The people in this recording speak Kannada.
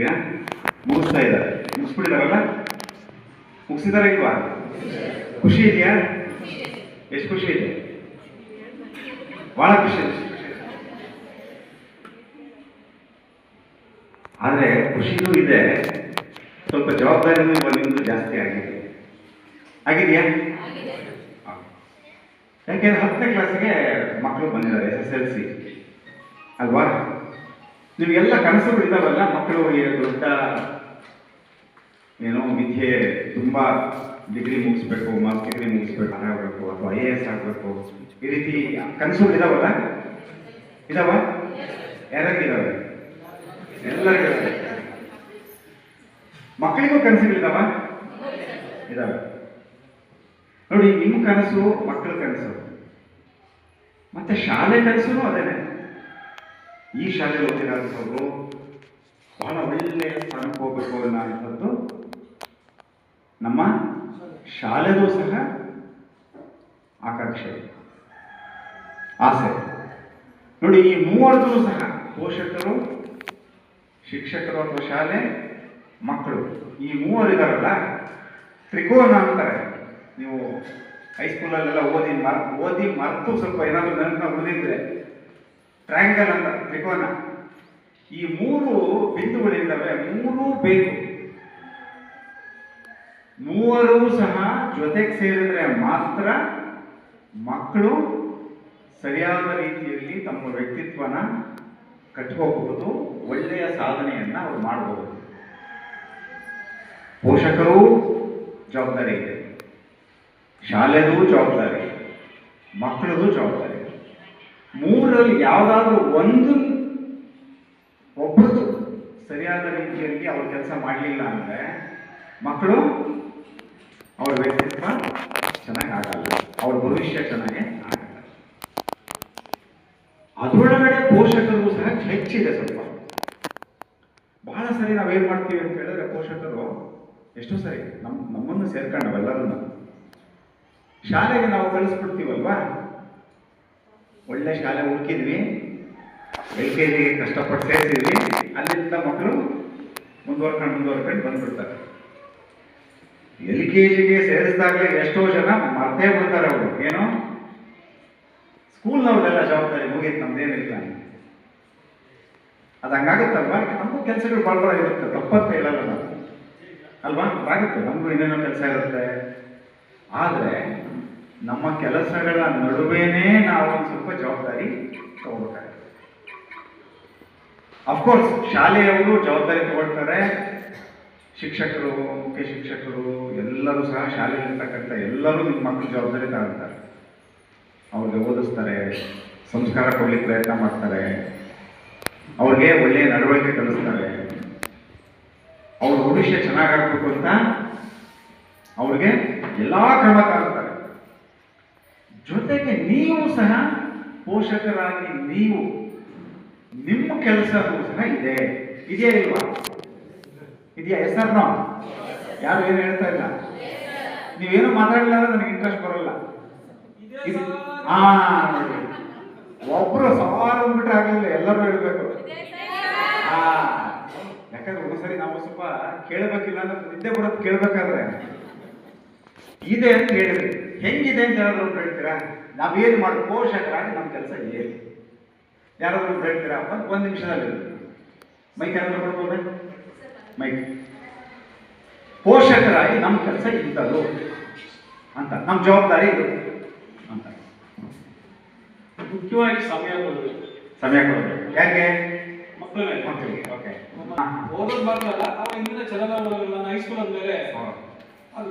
ಈಗ ಮುಗಿಸ್ತಾ ಇದ್ದಾರೆ. ಮುಗಿಸ್ಬಿಟ್ಟಿದಾರಲ್ಲ ಮುಗಿಸಿದಾರ ಇಲ್ವಾ? ಖುಷಿ ಇದೆಯಾ? ಎಷ್ಟು ಖುಷಿ ಇದೆ? ಬಹಳ ಖುಷಿ ಇದೆ. ಆದರೆ ಖುಷಿನೂ ಇದೆ. ಸ್ವಲ್ಪ ಜವಾಬ್ದಾರಿನೂ ನಿಮ್ದು ಜಾಸ್ತಿ ಆಗಿದೆ. ಆಗಿದೆಯಾ. ಯಾಕೆಂದ್ರೆ ಹತ್ತನೇ ಕ್ಲಾಸಿಗೆ ಮಕ್ಕಳು ಬಂದಿದ್ದಾರೆ, ಎಸ್ ಎಸ್ ಎಲ್ ಸಿ. ಅಲ್ವಾ? ನಿಮಗೆಲ್ಲ ಕನಸುಗಳು ಇದಾವಲ್ಲ ಮಕ್ಕಳು ಈ ದೊಡ್ಡ ಏನೋ ವಿದ್ಯೆ ತುಂಬಾ ಡಿಗ್ರಿ ಮುಗಿಸ್ಬೇಕು ಮಾಸ್ ಡಿಗ್ರಿ ಮುಗಿಸ್ಬೇಕು ಆಗಬೇಕು ಅಥವಾ ಐ ಎ ಎಸ್ ಆಗಬೇಕು. ಈ ರೀತಿ ಕನಸುಗಳು ಇದಾವಲ್ಲ? ಇದಾವ? ಯಾರ್ಯಾರಿಗಿದಾವೆ ಎಲ್ಲರಿಗೂ ಮಕ್ಕಳಿಗೂ ಕನಸುಗಳಿದಾವ ಇದಾವೆ? ನೋಡಿ, ನಿಮ್ಮ ಕನಸು ಮಕ್ಕಳ ಕನಸು. ಮತ್ತೆ ಶಾಲೆ ಕನಸು ಅದೇನೆ. ಈ ಶಾಲೆಗೆ ಓದಿರೋಂಥವ್ರು ಬಹಳ ಒಳ್ಳೆಯ ಸ್ಥಾನಕ್ಕೆ ಹೋಗ್ಬೇಕು ಅನ್ನೋಂಥದ್ದು ನಮ್ಮ ಶಾಲೆಗೂ ಸಹ ಆಕಾಂಕ್ಷೆ. ಆಸೆ. ನೋಡಿ, ಈ ಮೂವರದು ಸಹ ಪೋಷಕರು, ಶಿಕ್ಷಕರು ಅಥವಾ ಶಾಲೆ, ಮಕ್ಕಳು. ಈ ಮೂವರು ಇದಾರಲ್ಲ, ತ್ರಿಕೋನ ಅಂತಾರೆ. ನೀವು ಹೈಸ್ಕೂಲಲ್ಲೆಲ್ಲ ಓದಿ ಮರ್, ಓದಿ ಮರೆತು ಸ್ವಲ್ಪ ಏನಾದರೂ ನೆನಪಿನ ಉಳಿದಿದ್ರೆ ಟ್ರಯಾಂಗಲ್ ಅಂತ ತ್ರಿಕೋನ. ಈ ಮೂರು ಬಿಂದುಗಳಿದ್ದಾವೆ ಮೂರೂ ಬೇಕು. ಮೂವರು ಸಹ ಜೊತೆಗೆ ಸೇರಿದ್ರೆ ಮಾತ್ರ ಮಕ್ಕಳು ಸರಿಯಾದ ರೀತಿಯಲ್ಲಿ ತಮ್ಮ ವ್ಯಕ್ತಿತ್ವನ ಕಟ್ಕೋಬಹುದು, ಒಳ್ಳೆಯ ಸಾಧನೆಯನ್ನ ಅವರು ಮಾಡಬಹುದು ಪೋಷಕರು ಜವಾಬ್ದಾರಿ ಇದೆ. ಶಾಲೆದು ಜವಾಬ್ದಾರಿ, ಮಕ್ಕಳದು ಜವಾಬ್ದಾರಿ. ಮೂರರಲ್ಲಿ ಯಾವುದಾದ್ರೂ ಒಂದು ಒಬ್ಬರದು ಸರಿಯಾದ ರೀತಿಯಲ್ಲಿ ಅವ್ರ ಕೆಲಸ ಮಾಡಲಿಲ್ಲ ಅಂದ್ರೆ ಮಕ್ಕಳು ಅವ್ರ ವ್ಯಕ್ತಿತ್ವ ಚೆನ್ನಾಗಿ ಆಗಲ್ಲ. ಅವ್ರ ಭವಿಷ್ಯ ಚೆನ್ನಾಗಿ ಆಗಲ್ಲ. ಅದರೊಳಗಡೆ ಪೋಷಕರು ಸಹ ಹೆಚ್ಚಿದೆ ಸ್ವಲ್ಪ. ಬಹಳ ಸರಿ ನಾವೇನು ಮಾಡ್ತೀವಿ ಅಂತ ಹೇಳಿದ್ರೆ ಪೋಷಕರು ಎಷ್ಟೋ ಸರಿ ನಮ್ಮ ನಮ್ಮನ್ನು ಸೇರ್ಕೊಂಡು ನಾವೆಲ್ಲರೂ ಶಾಲೆಗೆ ನಾವು ಕಳಿಸ್ಬಿಡ್ತೀವಲ್ವಾ? ಒಳ್ಳೆ ಶಾಲೆ ಹುಡುಕಿದ್ವಿ. ಎಲ್ ಕೆ ಜಿಗೆ ಕಷ್ಟಪಟ್ಟು ಸೇರಿಸಿದ್ವಿ ಅಲ್ಲಿಂದ ಮಕ್ಕಳು ಮುಂದುವರ್ಕೊಂಡು ಮುಂದುವರ್ಕೊಂಡು ಬಂದ್ಬಿಡ್ತಾರೆ. ಎಲ್ ಕೆ ಜಿಗೆ ಸೇರಿಸಿದಾಗಲೇ ಎಷ್ಟೋ ಜನ ಮರ್ತೇ ಬಿಡ್ತಾರೆ ಅವರು. ಏನು? ಸ್ಕೂಲ್ನವ್ರದೆಲ್ಲ ಜವಾಬ್ದಾರಿ ಮುಗೀತು, ನಮ್ದೇನಿಲ್ಲ. ಅದು ಹಂಗಾಗುತ್ತಲ್ವಾ? ನಮಗೂ ಕೆಲಸಗಳು ಭಾಳ ಭಾಳ ಇರುತ್ತೆ. ತಪ್ಪಂತ ಹೇಳಲ್ಲ ಅಲ್ವಾ? ಆಗುತ್ತೆ ನಮಗೂ ಇನ್ನೇನೋ ಕೆಲಸ ಇರುತ್ತೆ. ಆದರೆ ನಮ್ಮ ಕೆಲಸಗಳ ನಡುವೆನೇ ನಾವು ಒಂದು ಸ್ವಲ್ಪ ಜವಾಬ್ದಾರಿ ತಗೋಬೇಕಾಗುತ್ತೆ. ಅಫ್ಕೋರ್ಸ್ ಶಾಲೆಯವರು ಜವಾಬ್ದಾರಿ ತಗೊಳ್ತಾರೆ. ಶಿಕ್ಷಕರು, ಮುಖ್ಯ ಶಿಕ್ಷಕರು, ಎಲ್ಲರೂ ಸಹ ಶಾಲೆಯಲ್ಲಿರ್ತಕ್ಕಂಥ ಎಲ್ಲರೂ ನಿಮ್ಮ ಮಕ್ಕಳ ಜವಾಬ್ದಾರಿ ತಗೊಳ್ತಾರೆ. ಅವ್ರಿಗೆ ಓದಿಸ್ತಾರೆ, ಸಂಸ್ಕಾರ ಕೊಡ್ಲಿಕ್ಕೆ ಪ್ರಯತ್ನ ಮಾಡ್ತಾರೆ. ಅವ್ರಿಗೆ ಒಳ್ಳೆಯ ನಡವಳಿಕೆ ಕಲಿಸ್ತಾರೆ. ಅವ್ರ ಭವಿಷ್ಯ ಚೆನ್ನಾಗಾಗಬೇಕು ಅಂತ ಅವ್ರಿಗೆ ಎಲ್ಲ ಕ್ರಮ ತಗೊಳ್ತಾರೆ. ಜೊತೆಗೆ ನೀವು ಸಹ ಪೋಷಕರಾಗಿ ನೀವು ನಿಮ್ಮ ಕೆಲಸವೂ ಸಹ ಇದೆ. ಇದೆಯಾ ಇಲ್ವಾ? ಇದೆಯಾ? ಹೆಸರು ಯಾರು ಏನು ಹೇಳ್ತಾ ಇಲ್ಲ? ನೀವೇನು ಮಾತಾಡಲಿಲ್ಲ ಅಂದ್ರೆ ನನಗೆ ಇಂಟ್ರೆಸ್ಟ್ ಬರಲ್ಲ. ಹಾ ಒಬ್ರು ಸಾವಿರ ಅಂದ್ಬಿಟ್ರೆ ಆಗಲಿಲ್ಲ ಎಲ್ಲರೂ ಹೇಳ್ಬೇಕು. ಹಾ. ಯಾಕಂದ್ರೆ ಒಂದ್ಸರಿ ನಾವು ಸ್ವಲ್ಪ ಕೇಳಬೇಕಿಲ್ಲ ಅಂದ್ರೆ ನಿದ್ದೆ ಬರೋದು ಕೇಳಬೇಕಾದ್ರೆ. ಇದೆ ಅಂತ ಹೇಳಿದ್ರಿ. ಹೆಂಗಿದೆ ಅಂತ ಯಾರಾದರೂ ಹೇಳ್ತೀರಾ? ನಾವೇನು ಮಾಡಿ ಪೋಷಕರಾಗಿ ನಮ್ಮ ಕೆಲಸ ಏನು? ಯಾರಾದರೂ ಹೇಳ್ತೀರಾ? ಒಂದು ಒಂದು ನಿಮಿಷದಲ್ಲಿ ಮೈಕ್ ಯಾರಾದರೂ ಕೊಡ್ಬೋದ? ಮೈಕ್. ಪೋಷಕರಾಗಿ ನಮ್ಮ ಕೆಲಸ ಇಂಥದ್ದು ಅಂತ. ನಮ್ಮ ಜವಾಬ್ದಾರಿ ಇದು ಅಂತ. ಮುಖ್ಯವಾಗಿ ಸಮಯ ಕೊಡಬೇಕು. ಸಮಯ ಕೊಡಬೇಕು. ಯಾಕೆ ಮಕ್ಕಳಿಗೆ. ಮಕ್ಕಳಿಗೆ. ಓಕೆ. ಓದೋದು ಮಾತ್ರ ಅಲ್ಲ ಅವ ಇಂದಿನ ಚಲನ ಹೈಸ್ಕೂಲ್ ಆದ್ಮೇಲೆ ಅದು